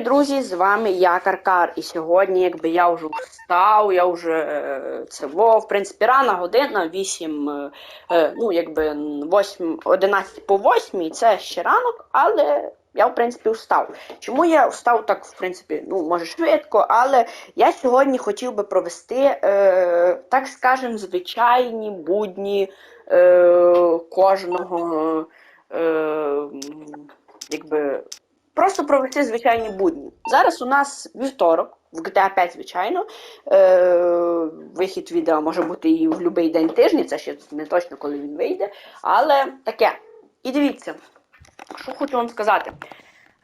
друзі! З вами я Каркар. І сьогодні, якби я вже встав, я вже е, це во, в принципі, рана година, 8, е, е, ну, якби 8, 11 по 8, це ще ранок, але я, в принципі, встав. Чому я встав так, в принципі, ну, може швидко, але я сьогодні хотів би провести, е, так скажем, звичайні будні е, кожного. Е, якби просто провести звичайні будні. Зараз у нас вівторок, в GTA 5, звичайно. Е, вихід відео може бути і в будь-який день тижня, це ще не точно, коли він вийде. Але таке. І дивіться, що хочу вам сказати.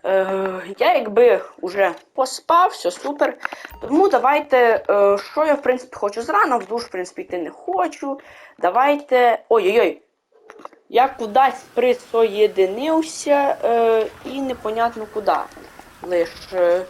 Е, я якби вже поспав, все супер. Тому давайте, е, що я в принципі хочу зрана, в душ, в принципі, йти не хочу. Давайте. Ой-ой-ой. Я кудись присоєдинився е, і непонятно куди. Лиш е,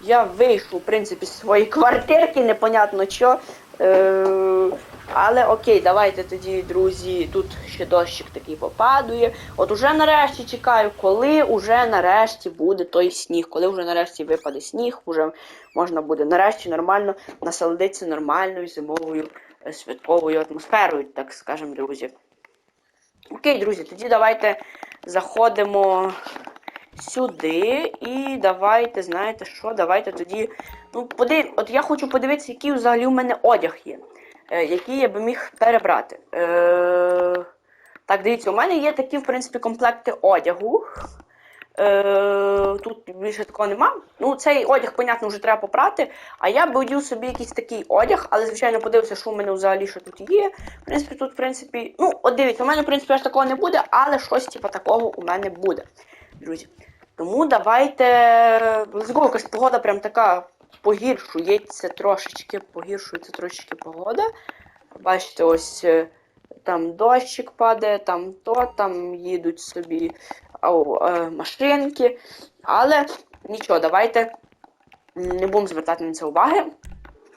я вийшов, в принципі, з своєї квартирки, непонятно що. Е, але окей, давайте тоді, друзі, тут ще дощик такий попадує. От уже нарешті чекаю, коли уже нарешті буде той сніг, коли вже нарешті випаде сніг, вже можна буде нарешті нормально насолодитися нормальною зимовою е, святковою атмосферою, так скажемо, друзі. Окей, друзі, тоді давайте заходимо сюди. І давайте, знаєте що, давайте тоді. Ну, подив... От я хочу подивитися, який взагалі у мене одяг є, е, який я би міг перебрати. Е... Так, дивіться, у мене є такі, в принципі, комплекти одягу. Е, Тут більше такого нема. Ну, цей одяг, понятно, вже треба попрати. А я б одів собі якийсь такий одяг, але, звичайно, подивився, що у мене взагалі що тут є. В принципі, тут, в принципі, ну, от дивіться, у мене, в принципі, аж такого не буде, але щось типу, такого у мене буде, друзі. Тому давайте. Go, якась погода прям така погіршується трошечки, погіршується трошечки погода. Бачите, ось е, там дощик падає, там то, там їдуть собі ау, е, машинки. Але нічого, давайте не будемо звертати на це уваги.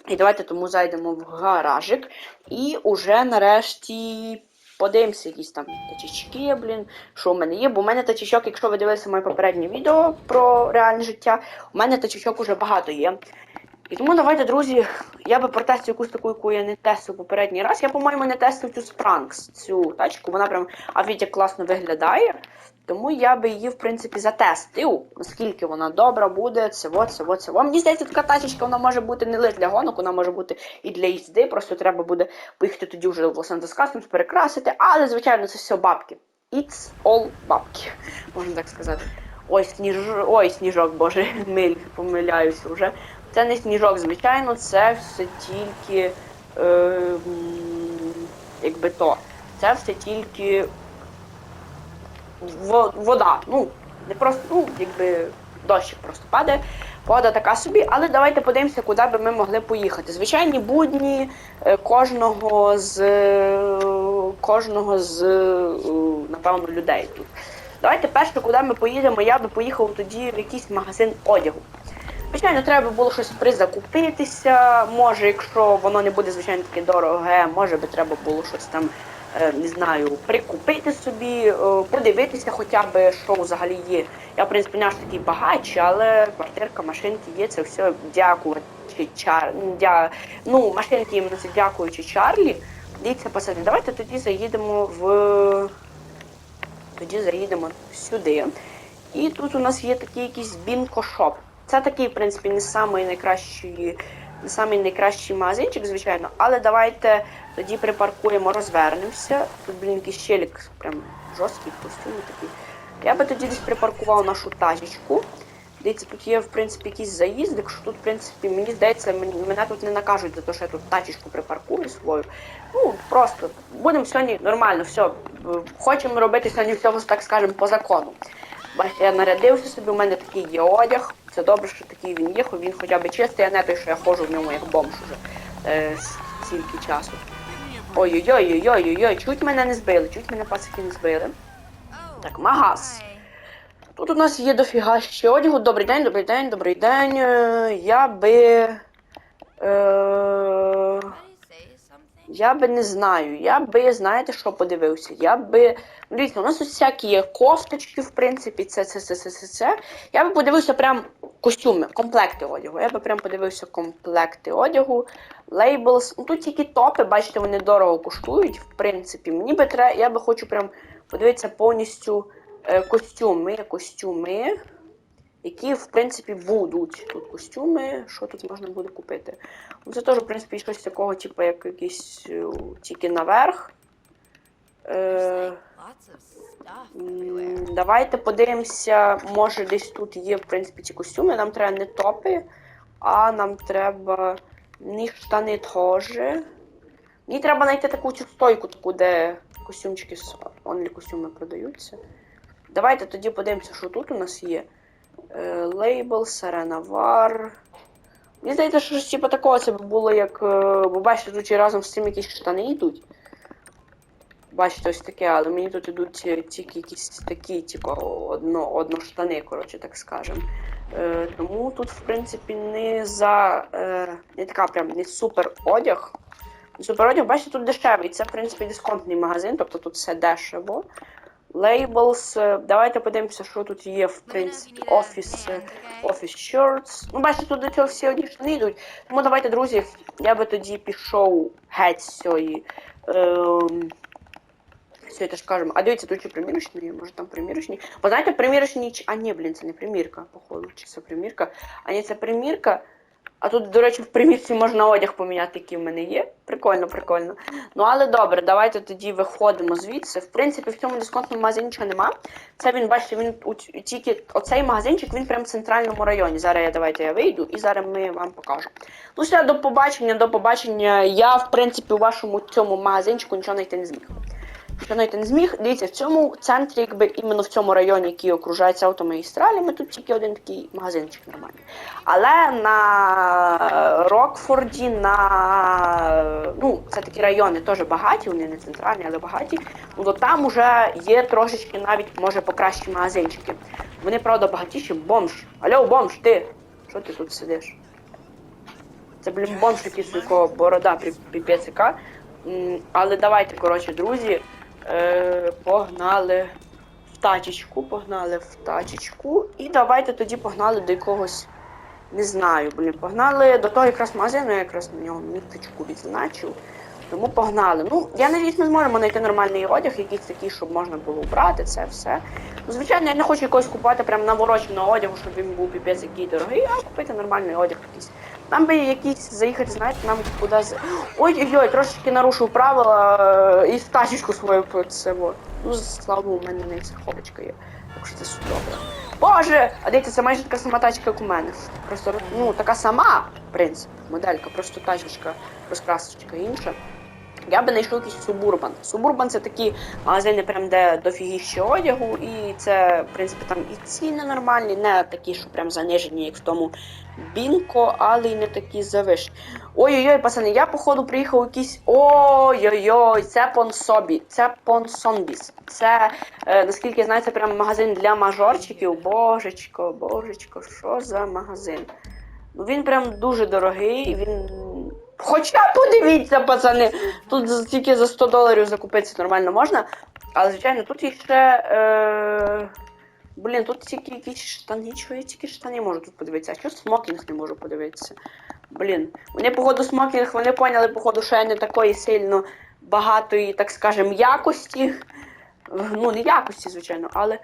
І давайте тому зайдемо в гаражик. І уже нарешті подивимося якісь там тачечки, блін, що в мене є. Бо в мене тачечок, якщо ви дивилися моє попереднє відео про реальне життя, у мене тачечок уже багато є. І тому давайте, друзі, я би протестив якусь таку, яку я не тестив попередній раз. Я, по-моєму, не тестив цю Спранкс, цю тачку, вона прям як класно виглядає. Тому я би її, в принципі, затестив, наскільки вона добра буде, це вот, це. Мені здається, така тачечка вона може бути не лише для гонок, вона може бути і для їзди. Просто треба буде поїхати тоді вже в Лос-Анджелес Customs, перекрасити. Але, звичайно, це все бабки. It's all бабки, можна так сказати. Ой, сніж... Ой, сніжок, боже, миль, помиляюся вже. Це не сніжок, звичайно, це все тільки. Е, якби то. Це все тільки вода. Ну, не просто, ну, якби дощик просто падає. Погода така собі, але давайте подивимося, куди би ми могли поїхати. Звичайні будні е, кожного з е, кожного з е, напевно людей тут. Давайте перше, куди ми поїдемо, я би поїхав тоді в якийсь магазин одягу. Звичайно, треба було щось призакупитися. Може, якщо воно не буде, звичайно, таке дороге, може би треба було щось там, не знаю, прикупити собі, е, подивитися хоча б, що взагалі є. Я, в принципі, наш такий багач, але квартирка, машинки є, це все дякувати Чар... дя... Ну, машинки іменно це дякуючи Чарлі. Дивіться, пацани, давайте тоді заїдемо в. Тоді заїдемо сюди. І тут у нас є такий якийсь бінко-шоп. Це такий, в принципі, не самий найкращий, самий найкращий магазинчик, звичайно, але давайте тоді припаркуємо, розвернемося. Тут, блін, якийсь щелік прям жорсткий костюм такий. Я би тоді десь припаркував нашу тачечку. Дивіться, тут є, в принципі, якийсь заїздик, що тут, в принципі, мені здається, мен- мене тут не накажуть за те, що я тут тачечку припаркую свою. Ну, просто будемо сьогодні нормально, все. Хочемо робити сьогодні всього, так скажемо, по закону. Бачите, я нарядився собі, у мене такий є одяг. Це добре, що такий він є, він хоча б чистий, а не той, що я ходжу в ньому як бомж уже е, стільки часу. Ой-ой-ой-ой-ой-ой, чуть мене не збили, чуть мене пацики не збили. Так, магаз. Тут у нас є дофіга ще одягу. Добрий день, добрий день, добрий день. Е, Я би. Е, Я би не знаю. Я би, знаєте, що подивився? Я би. Дивіться, у нас тут всякі є кофточки, в принципі, це, це, це, це, це. Я би подивився прям костюми, комплекти одягу. Я би прям подивився комплекти одягу, лейблс. Ну тут тільки топи, бачите, вони дорого коштують, в принципі. Мені би треба, я би хочу прям подивитися повністю е, костюми, костюми, які, в принципі, будуть. Тут костюми, що тут можна буде купити. Це теж, в принципі, щось такого, типу, як якийсь е, тільки наверх. Е, давайте подивимося, може десь тут є, в принципі, ці костюми. Нам треба не топи, а нам треба не штани теж. Мені треба знайти таку цю стойку, таку, де костюмчики онлі костюми продаються. Давайте тоді подивимося, що тут у нас є. Е, Лейбл, Саренавар. Мені здається, що щось типу такого це було, як. е, Бо бачите, тут разом з цим якісь штани йдуть. Бачите, ось таке, але мені тут ідуть е, тільки якісь такі, типу, одно, одноштани, коротше, так скажем. Е, тому тут, в принципі, не за. Е, не така прям не супер одяг. Супер одяг, бачите, тут дешевий. Це, в принципі, дисконтний магазин, тобто тут все дешево. Лейблс. е, Давайте подивимося, що тут є, в принципі, офіс. е, Office Shirts. Ну, бачите, тут до цього всі одні штани йдуть. Тому давайте, друзі, я би тоді пішов геть з цієї. Ем... Все ж кажемо. А дивіться, тут чи примірочні? Може там примірочні? Бо знаєте, примірочні. А ні, блін, це не примірка, походу. Чи це примірка? А ні, це примірка. А тут, до речі, в примірці можна одяг поміняти, який в мене є. Прикольно, прикольно. Ну але добре, давайте тоді виходимо звідси. В принципі, в цьому дисконтному магазині нічого нема. Це він, бачите, він у- тільки оцей магазинчик, він прям в центральному районі. Зараз я давайте я вийду і зараз ми вам покажу. Ну все, до побачення, до побачення. Я, в принципі, у вашому цьому магазинчику нічого знайти не зміг. Що знайти не зміг. Дивіться, в цьому центрі, якби іменно в цьому районі, який окружається автомагістралями, тут тільки один такий магазинчик нормальний. Але на Рокфорді, на ну, це такі райони теж багаті, вони не центральні, але багаті. Ну то там уже є трошечки навіть може покращі магазинчики. Вони, правда, багатіші, бомж. Алло, бомж, ти! Що ти тут сидиш? Це, блін, бомж якийсь, у якого борода пі- піпець яка. Але давайте, коротше, друзі, е, погнали в тачечку, погнали в тачечку. І давайте тоді погнали до якогось. Не знаю, блін, погнали до того якраз магазину, я якраз на нього міточку відзначив. Тому погнали. Ну, я надіюсь, ми зможемо знайти нормальний одяг, якийсь такий, щоб можна було брати, це все. Ну, звичайно, я не хочу якогось купувати прям навороченого одягу, щоб він був піпець який дорогий, а купити нормальний одяг якийсь. Нам би якийсь заїхати, знаєте, нам куди. Ой-ой-ой, трошечки нарушив правила е, і тачечку свою по це. Ну, слава Богу, у мене не цеховочка є. Так що це все добре. Боже! А дивіться, це майже така сама тачка, як у мене. Просто ну, така сама, в принципі, моделька, просто тачечка, розкрасочка інша. Я би знайшов якийсь Субурбан. Субурбан це такі магазини, прям де дофігіще одягу, і це, в принципі, там і ціни нормальні, не такі, що прям занижені, як в тому Бінко, але й не такі завишені. Ой-ой-ой, пацани, я походу приїхав якийсь. Ой-ой-ой, це Понсобі, це Понсонбіс. Це, е, наскільки я знаю, це прям магазин для мажорчиків. Божечко, божечко, що за магазин? Ну він прям дуже дорогий, він. Хоча подивіться, пацани, тут тільки за 100 доларів закупитися нормально можна. Але, звичайно, тут є ще. Е... Блін, тут тільки якісь штани, чого я тільки штани можу тут подивитися. А що смокінг не можу подивитися? Блін. Вони, походу, смокінг, вони поняли, походу, що я не такої сильно багатої, так скажем, якості. Ну, не якості, звичайно, але.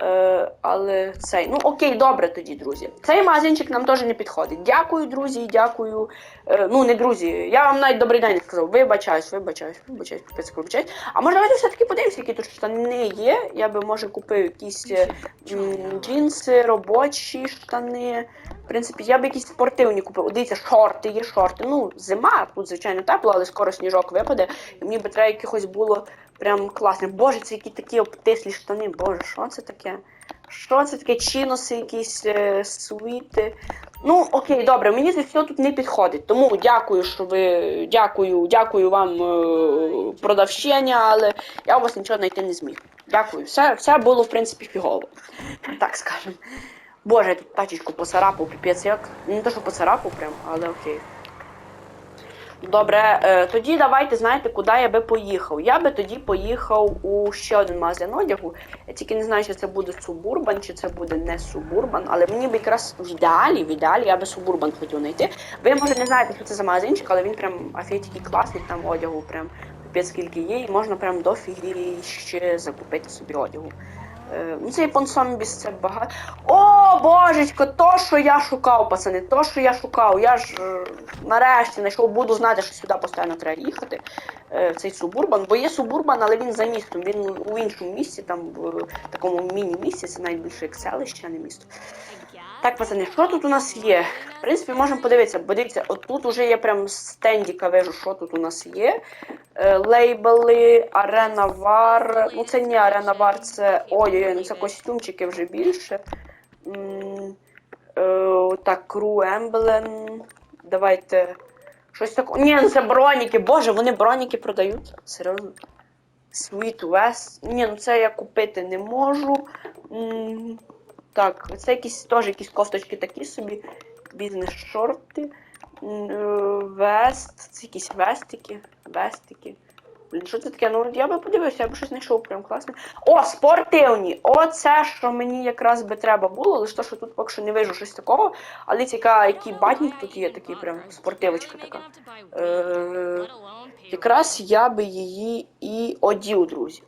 Е, але цей. Ну окей, добре тоді, друзі. Цей магазинчик нам теж не підходить. Дякую, друзі, дякую. Е, ну, не друзі. Я вам навіть добрий день сказав. Вибачаюсь, вибачаюсь, вибачаюсь, вибачаюсь. А може давайте все-таки подивимося, які тут штани є. Я би може купив якісь е, джинси, робочі штани. В принципі, я б якісь спортивні купив. Дивіться, шорти, є шорти. Ну, зима, тут, звичайно, тепло, але скоро сніжок випаде. І мені би треба якихось було прям класних. Боже, це які такі обтислі штани. Боже, що це таке? Що це таке? Чіноси, якісь е, світи. Ну, окей, добре, мені це все тут не підходить. Тому дякую, що ви. Дякую, дякую вам е, продавщення, але я у вас нічого знайти не зміг. Дякую. Все, все було, в принципі, фігово. Так скажем. Боже, я тут тачечку поцарапав, піпець як. Не те, що поцарапав прям, але окей. Добре, е, тоді давайте знаєте, куди я би поїхав. Я би тоді поїхав у ще один магазин одягу. Я тільки не знаю, чи це буде Субурбан, чи це буде не Субурбан, але мені б якраз в ідеалі, в ідеалі я би Субурбан хотів знайти. Ви може не знаєте, що це за магазинчик, але він прям такий класний, там одягу прям капець скільки є, і можна прям до ще закупити собі одягу. Е, Ну, це це багато. О, божечко, то, що я шукав, пацани, то, що я шукав. Я ж е, нарешті знайшов, буду знати, що сюди постійно треба їхати. е, цей субурбан. Бо є субурбан, але він за містом. Він у іншому місці, там в такому міні-місці, це найбільше як селище, а не місто. Так, пацани, що тут у нас є? В принципі, можемо подивитися. Бо дивіться, от тут уже є прям стендіка, вижу, що тут у нас є. Е, лейбли, арена вар. Ну це не арена вар, це. Ой-ой-ой, ну це костюмчики вже більше. М, е, так, кру емблем. Давайте. Щось таке. Ні, ну це броніки. Боже, вони броніки продають. Серйозно. Sweet West. Ні, ну це я купити не можу. М, Так, це якісь теж якісь кофточки такі собі. Бізнес-шорти. Е, Вест. Це якісь вестики. Вестики. Блін, що це таке? Ну я би подивився, я б щось знайшов прям класне. О, спортивні! Оце, що мені якраз би треба було, лише то, що тут поки що не вижу щось такого. Але цікаво, який батник тут є, такий прям спортивочка така. Е, якраз я би її і одів, друзі.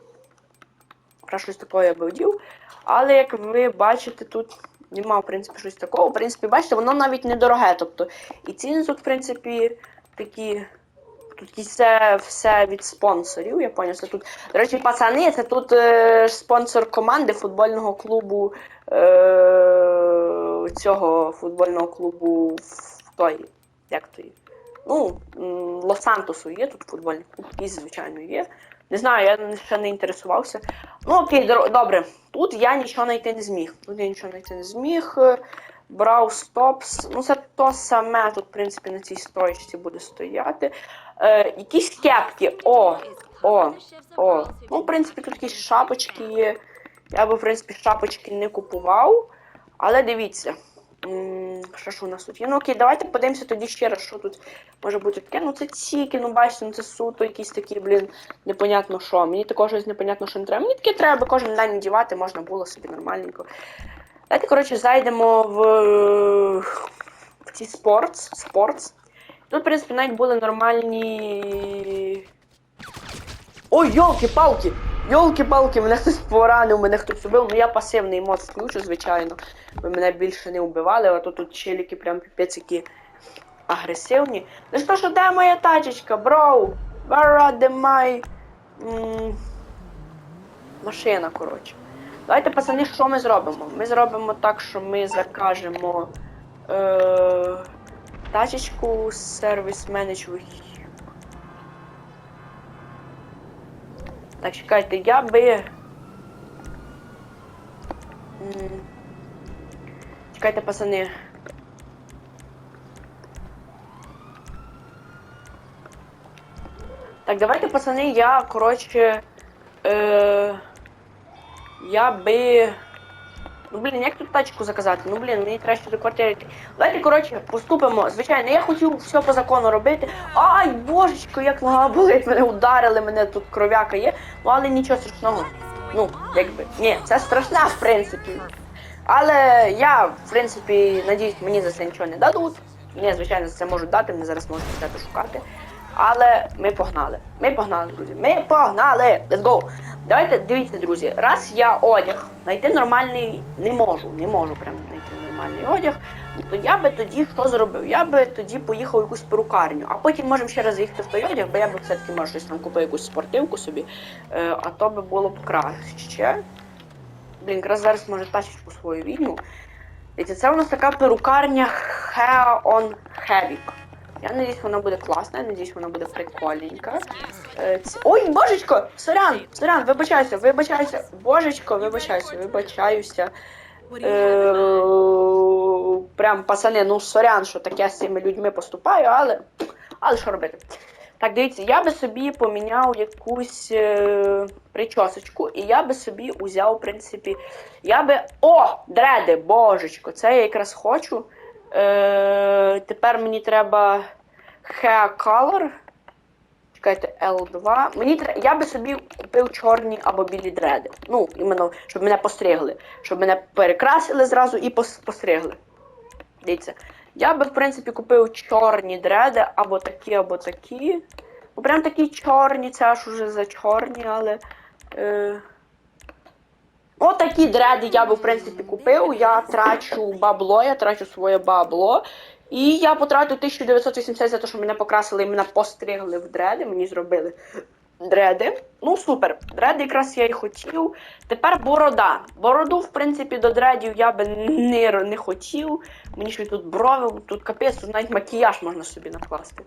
Якраз щось такого я би одів. Але як ви бачите, тут нема, в принципі, щось такого. В принципі, бачите, воно навіть недороге. Тобто, і ціни тут, в принципі, такі. Тут і все, від спонсорів, я поняв. Це тут. До речі, пацани, це тут е, спонсор команди футбольного клубу е, цього футбольного клубу в той. Як той? Ну, Лос-Сантосу є тут футбольний клуб, якийсь, звичайно, є. Не знаю, я ще не інтересувався. Ну окей, добре. Тут я нічого знайти не зміг. Тут я нічого знайти не зміг. Брав стопс. Ну, це то саме тут, в принципі, на цій строчці буде стояти. Е, якісь кепки. О! О! О! Ну, в принципі, тут якісь шапочки є. Я би, в принципі, шапочки не купував. Але дивіться. Що ж у нас тут є? Ну окей, давайте подивимося тоді ще раз, що тут може бути таке. Ну це тільки, ну бачите, ну це суто якісь такі, блін, непонятно що. Мені такого щось непонятно, що не треба. Мені таке треба кожен день надівати, можна було собі нормальненько. Давайте, коротше, зайдемо в, в ці спортс. спортс. Тут, в принципі, навіть були нормальні. Ой, йолки-палки! Йолки-палки, мене хтось поранив, мене хтось убив. Ну я пасивний мод включу, звичайно. Ви мене більше не вбивали, а то тут челіки прям піпець які агресивні. Ну що ж, де моя тачечка, бро? Where are Машина, коротше. Давайте, пацани, що ми зробимо? Ми зробимо так, що ми закажемо е, тачечку сервіс менеджер. Так, чекайте, я би. Чекайте, пацани. Так, давайте, пацани, я, коротше. Е, я би. Ну, блін, як тут тачку заказати? Ну, блін, мені треба ще до квартири. йти. Давайте, коротше, поступимо. Звичайно, я хотів все по закону робити. Ай, божечко, як нога болить, мене ударили, мене тут кров'яка є. Ну, але нічого страшного. Ну, якби. Ні, це страшне, в принципі. Але я, в принципі, надіюсь, мені за це нічого не дадуть. Мені, звичайно, це можуть дати, мене зараз можуть почати шукати. Але ми погнали. Ми погнали, друзі. Ми погнали! Let's go! Давайте дивіться, друзі. Раз я одяг знайти нормальний не можу, не можу прям знайти нормальний одяг. То я би тоді що зробив? Я би тоді поїхав в якусь перукарню, а потім можемо ще раз заїхати в той одяг, бо я би все-таки може щось там купив якусь спортивку собі, е, а то би було б краще. Блін, якраз зараз може тачечку свою візьму. Це у нас така перукарня Hair on Havoc. Я надіюсь, вона буде класна, я надіюсь, вона буде прикольненька. Е, Ой, божечко! Сорян! Сорян, вибачаюся, вибачаюся. Божечко, вибачаюся, вибачаюся. Е, прям пацани, ну сорян, що таке з цими людьми поступаю, але. Але що робити? Так, дивіться, я би собі поміняв якусь е, причосочку, і я би собі узяв, в принципі. Я би. О! Дреди, божечко, це я якраз хочу. Е, тепер мені треба Hair Color. Чекайте, L2. Мені тре- я би собі купив чорні або білі дреди. Ну, іменно, щоб мене постригли. Щоб мене перекрасили зразу і постригли. Дивіться. Я би, в принципі, купив чорні дреди, або такі, або такі. Ну, прям такі чорні, це аж уже за чорні, але. Е... Отакі дреди я би, в принципі, купив. Я трачу бабло, я трачу своє бабло. І я потратив 1980 за те, що мене покрасили і мене постригли в дреди, мені зробили дреди. Ну, супер. Дреди якраз я і хотів. Тепер борода. Бороду, в принципі, до дредів я би не, не хотів. Мені ж тут брови, тут капець, тут навіть макіяж можна собі накласти.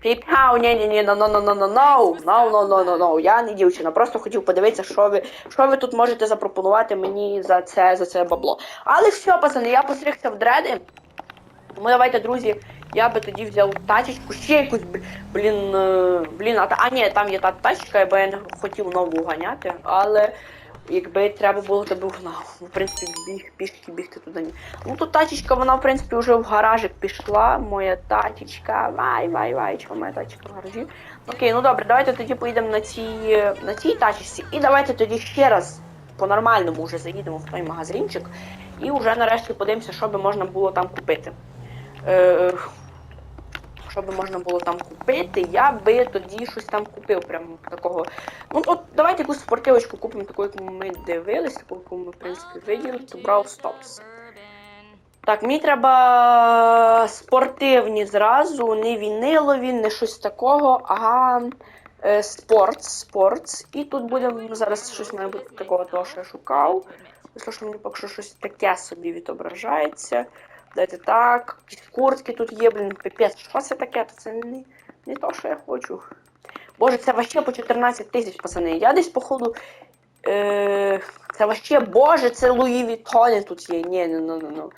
Піпау, ні, ні, ні, no, no, no, no, no, no, no, no, no, no, no. Я не дівчина, просто хотів подивитися, що ви, що ви тут можете запропонувати мені за це, за це бабло. Але все, пацани, я постригся в дреди. Тому давайте, друзі, я би тоді взяв тачечку, ще якусь, бл- блін, е, блін, а, а ні, там є та тачка, бо я не хотів нову ганяти, але якби треба було, то би угнав. В принципі, біг, пішки бігти туди ні. Ну тут тачечка, вона, в принципі, вже в гаражик пішла. Моя тачечка. Вай, вай, вай, чого моя тачка в гаражі? Окей, ну добре, давайте тоді поїдемо на цій, на цій тачечці. І давайте тоді ще раз по-нормальному вже заїдемо в той магазинчик. І вже нарешті подивимося, що би можна було там купити. Е, що би можна було там купити, я би тоді щось там купив. Прям такого. Ну от давайте якусь спортивочку купимо, таку, яку ми дивились, таку, яку ми, в принципі, виділи, то Brawl Stops. Так, мені треба спортивні зразу, не вінилові, не щось такого, а е, спортс. І тут будемо зараз щось має бути такого, того, що я шукав. Тому мені поки що щось таке собі відображається. Дайте так, куртки тут є, блін, пипець, що це таке? Це не, не то, що я хочу. Боже, це вообще по 14 тисяч, пацани. Я десь, походу. Е, це вообще, боже, це Луї Вітони тут є. Ні, ну, ну, ну, ну.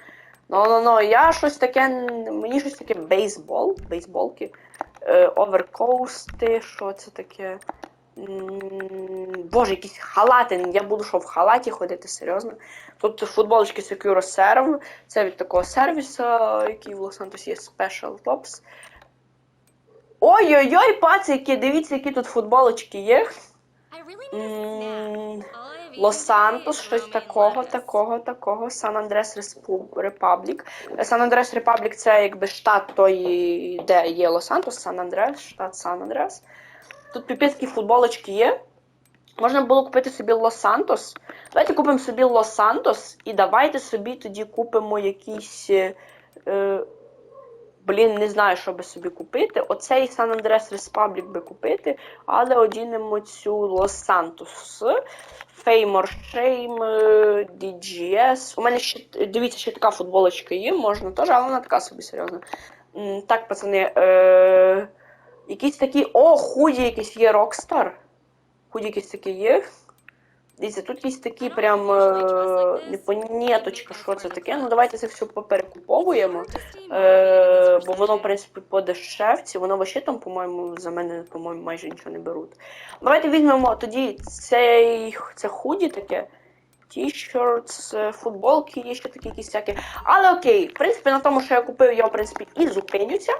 Ну, ну, ну, я щось таке, мені щось таке бейсбол, бейсболки, е, оверкоусти, що це таке? Боже, якісь халати. Я буду що в халаті ходити, серйозно. Тут футболочки Secure Serve. Це від такого сервісу, який в Лос-Сантосі є Special Tops. Ой-ой-ой, пацики, дивіться, які тут футболочки є. Лос-Сантос, щось такого, такого, такого. Сан Андрес Репаблік. Сан Андрес Репаблік це якби штат той, де є Лос-Сантос, Сан Андрес, штат Сан Андрес. Тут піпецькі футболочки є. Можна було купити собі Лос-Сантос. Давайте купимо собі Лос-Сантос і давайте собі тоді купимо якісь. е, Е, блін, не знаю, що би собі купити. Оцей Сан Андрес Респаблік би купити, але одінемо цю Лос-Сантос. Феймор Шейм, DGS. У мене ще, дивіться, ще така футболочка є, можна теж, але вона така собі серйозна. Так, пацани, е, якісь такі. О, худі якісь є Rockstar. Худі якісь такі є. Дивіться, тут є такі прям е, непоняточка, що це таке. Ну давайте це все поперекуповуємо. Е, бо воно, в принципі, по дешевці, воно вообще там, по-моєму, за мене, по-моєму, майже нічого не беруть. Давайте візьмемо тоді цей, це худі таке. Ті-ширтс, е, футболки є ще такі якісь всякі. Але окей, в принципі, на тому, що я купив, я, в принципі, і зупинюся.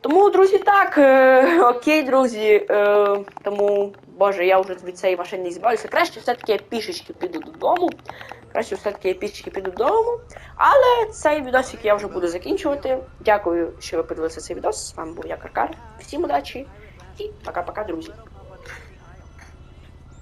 Тому, друзі, так, е, окей, друзі. Е, тому, боже, я вже від цієї машини не збавлюся. Краще все-таки я пішечки піду додому. Краще все-таки я пішечки піду додому. Але цей відосик я вже буду закінчувати. Дякую, що ви подивилися цей відос. З вами був я Каркар. Всім удачі і пока-пока, друзі.